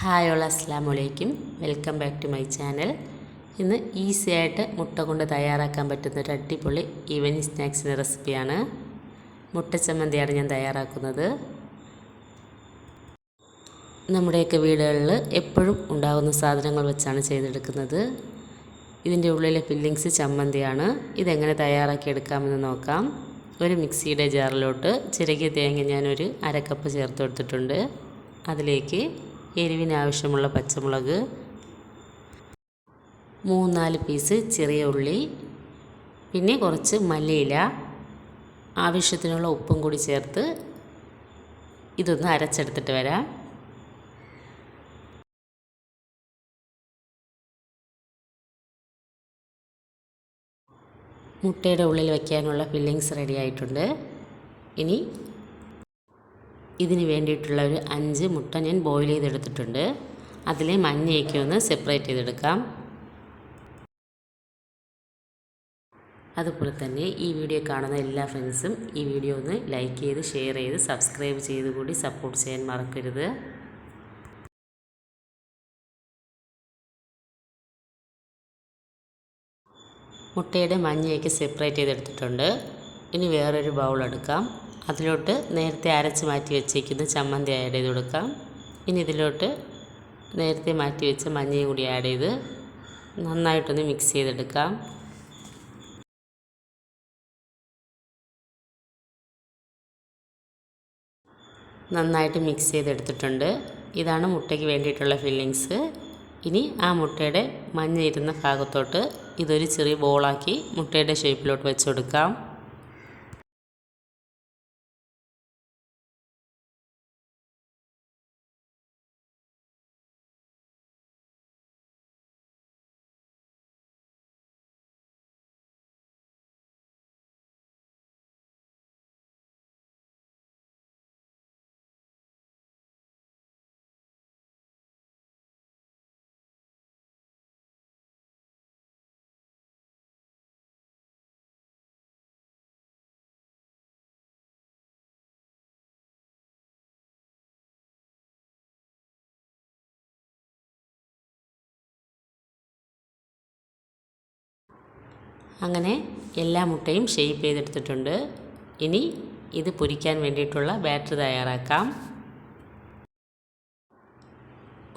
Hi all അസ്സാം വലൈക്കും welcome back to my channel. ഇന്ന് ഈസി ആയിട്ട് മുട്ട കൊണ്ട് തയ്യാറാക്കാൻ പറ്റുന്ന ഒരു അടിപൊളി ഈവനിങ് സ്നാക്സിന്റെ റെസിപ്പിയാണ്. മുട്ട ചമ്മന്തിയാണ് ഞാൻ തയ്യാറാക്കുന്നത്. നമ്മുടെയൊക്കെ വീടുകളിൽ എപ്പോഴും ഉണ്ടാകുന്ന സാധനങ്ങൾ വെച്ചാണ് ചെയ്തെടുക്കുന്നത്. ഇതിന്റെ ഉള്ളിലെ ഫില്ലിങ്സ് ചമ്മന്തിയാണ്. ഇതെങ്ങനെ തയ്യാറാക്കി എടുക്കാമെന്ന് നോക്കാം. ഒരു മിക്സിയുടെ ജാറിലോട്ട് ചിരകിയ തേങ്ങ ഞാനൊരു അരക്കപ്പ് ചേർത്ത് കൊടുത്തിട്ടുണ്ട്. അതിലേക്ക് എരിവിന് ആവശ്യമുള്ള പച്ചമുളക്. മൂന്നാൽ പീസ് ചെറിയ ഉള്ളി. പിന്നെ കുറച്ച് മല്ലിയില. ആവശ്യത്തിനുള്ള ഉപ്പും കൂടി ചേർത്ത് ഇതൊന്ന് അരച്ചെടുത്തിട്ട് വരാം. മുട്ടയുടെ ഉള്ളിൽ വയ്ക്കാനുള്ള ഫില്ലിങ്സ് റെഡി ആയിട്ടുണ്ട്. ഇനി ഇതിന് വേണ്ടിയിട്ടുള്ള ഒരു അഞ്ച് മുട്ട ഞാൻ ബോയിൽ ചെയ്തെടുത്തിട്ടുണ്ട്. അതിലെ മഞ്ഞയൊക്കെ ഒന്ന് സെപ്പറേറ്റ് ചെയ്തെടുക്കാം. അതുപോലെ തന്നെ ഈ വീഡിയോ കാണുന്ന എല്ലാ ഫ്രണ്ട്സും ഈ വീഡിയോ ഒന്ന് ലൈക്ക് ചെയ്ത് ഷെയർ ചെയ്ത് സബ്സ്ക്രൈബ് ചെയ്ത് കൂടി സപ്പോർട്ട് ചെയ്യാൻ മറക്കരുത്. മുട്ടയുടെ മഞ്ഞയൊക്കെ സെപ്പറേറ്റ് ചെയ്തെടുത്തിട്ടുണ്ട്. ഇനി വേറൊരു ബൗൾ എടുക്കാം. അതിലോട്ട് നേരത്തെ അരച്ച് മാറ്റി വെച്ചേക്കുന്ന ചമ്മന്തി ആഡ് ചെയ്ത് കൊടുക്കാം. ഇനി ഇതിലോട്ട് നേരത്തെ മാറ്റി വെച്ച മഞ്ഞയും കൂടി ആഡ് ചെയ്ത് നന്നായിട്ടൊന്ന് മിക്സ് ചെയ്തെടുക്കാം. നന്നായിട്ട് മിക്സ് ചെയ്തെടുത്തിട്ടുണ്ട്. ഇതാണ് മുട്ടയ്ക്ക് വേണ്ടിയിട്ടുള്ള ഫില്ലിങ്സ് ഇനി ആ മുട്ടയുടെ മഞ്ഞ ഇരുന്ന ഭാഗത്തോട്ട് ഇതൊരു ചെറിയ ബോളാക്കി മുട്ടയുടെ ഷേപ്പിലോട്ട് വെച്ച് കൊടുക്കാം. അങ്ങനെ എല്ലാ മുട്ടയും ഷെയ്പ്പ് ചെയ്തെടുത്തിട്ടുണ്ട്. ഇനി ഇത് പൊരിക്കാൻ വേണ്ടിയിട്ടുള്ള ബാറ്റർ തയ്യാറാക്കാം.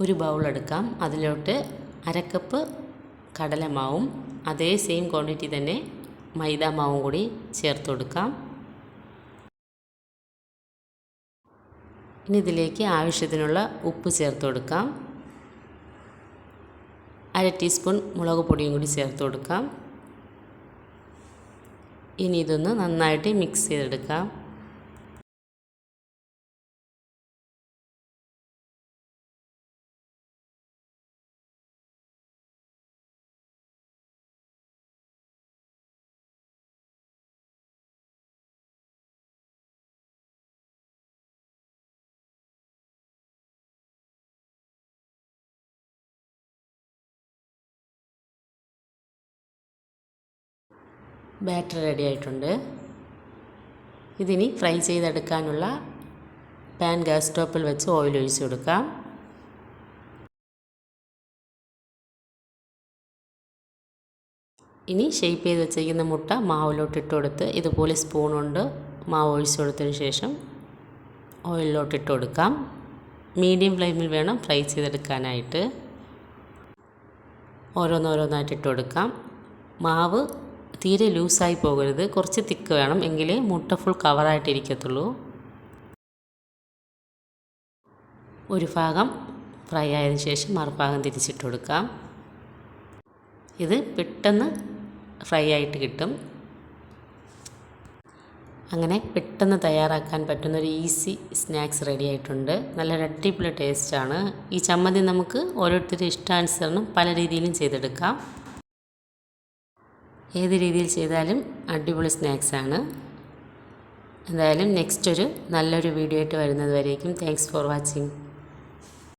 ഒരു ബൗൾ എടുക്കാം. അതിലോട്ട് അരക്കപ്പ് കടലമാവും അതേ സെയിം ക്വാണ്ടിറ്റി തന്നെ മൈദ മാവും കൂടി ചേർത്ത് കൊടുക്കാം. ഇനി ഇതിലേക്ക് ആവശ്യത്തിനുള്ള ഉപ്പ് ചേർത്ത് കൊടുക്കാം. അര ടീസ്പൂൺ മുളക് പൊടിയും കൂടി ചേർത്ത് കൊടുക്കാം. ഇനി ഇതൊന്ന് നന്നായിട്ട് മിക്സ് ചെയ്തെടുക്കാം. ബാറ്റർ റെഡി ആയിട്ടുണ്ട്. ഇതിനി ഫ്രൈ ചെയ്തെടുക്കാനുള്ള പാൻ ഗ്യാസ് സ്റ്റോപ്പിൽ വെച്ച് ഓയിൽ ഒഴിച്ചു കൊടുക്കാം. ഇനി ഷേപ്പ് ചെയ്ത് വെച്ചിരിക്കുന്ന മുട്ട മാവിലോട്ട് ഇട്ട് കൊടുത്ത് ഇതുപോലെ സ്പൂൺ കൊണ്ട് മാവ് ഒഴിച്ചു കൊടുത്തതിന് ശേഷം ഓയിലിലോട്ട് ഇട്ട് കൊടുക്കാം. മീഡിയം ഫ്ലെയിമിൽ വേണം ഫ്രൈ ചെയ്തെടുക്കാനായിട്ട്. ഓരോന്നോരോന്നായിട്ട് ഇട്ട് കൊടുക്കാം. മാവ് തീരെ ലൂസായി പോകരുത്. കുറച്ച് തിക്ക് വേണം. എങ്കിലേ മുട്ട ഫുൾ കവറായിട്ടിരിക്കത്തുള്ളൂ ഒരു ഭാഗം ഫ്രൈ ആയതിനു ശേഷം മറുഭാഗം തിരിച്ചിട്ട് കൊടുക്കാം. ഇത് പെട്ടെന്ന് ഫ്രൈ ആയിട്ട് കിട്ടും. അങ്ങനെ പെട്ടെന്ന് തയ്യാറാക്കാൻ പറ്റുന്ന ഒരു ഈസി സ്നാക്സ് റെഡി ആയിട്ടുണ്ട്. നല്ലൊരു അടിപൊളി ടേസ്റ്റാണ് ഈ ചമ്മന്തി നമുക്ക് ഓരോരുത്തരുടെ ഇഷ്ടാനുസരണം പല രീതിയിലും ചെയ്തെടുക്കാം. ഏത് രീതിയിൽ ചെയ്താലും അടിപൊളി സ്നാക്സാണ് എന്തായാലും നെക്സ്റ്റ് ഒരു നല്ലൊരു വീഡിയോ ആയിട്ട് വരുന്നത് വരേക്കും. Thanks for watching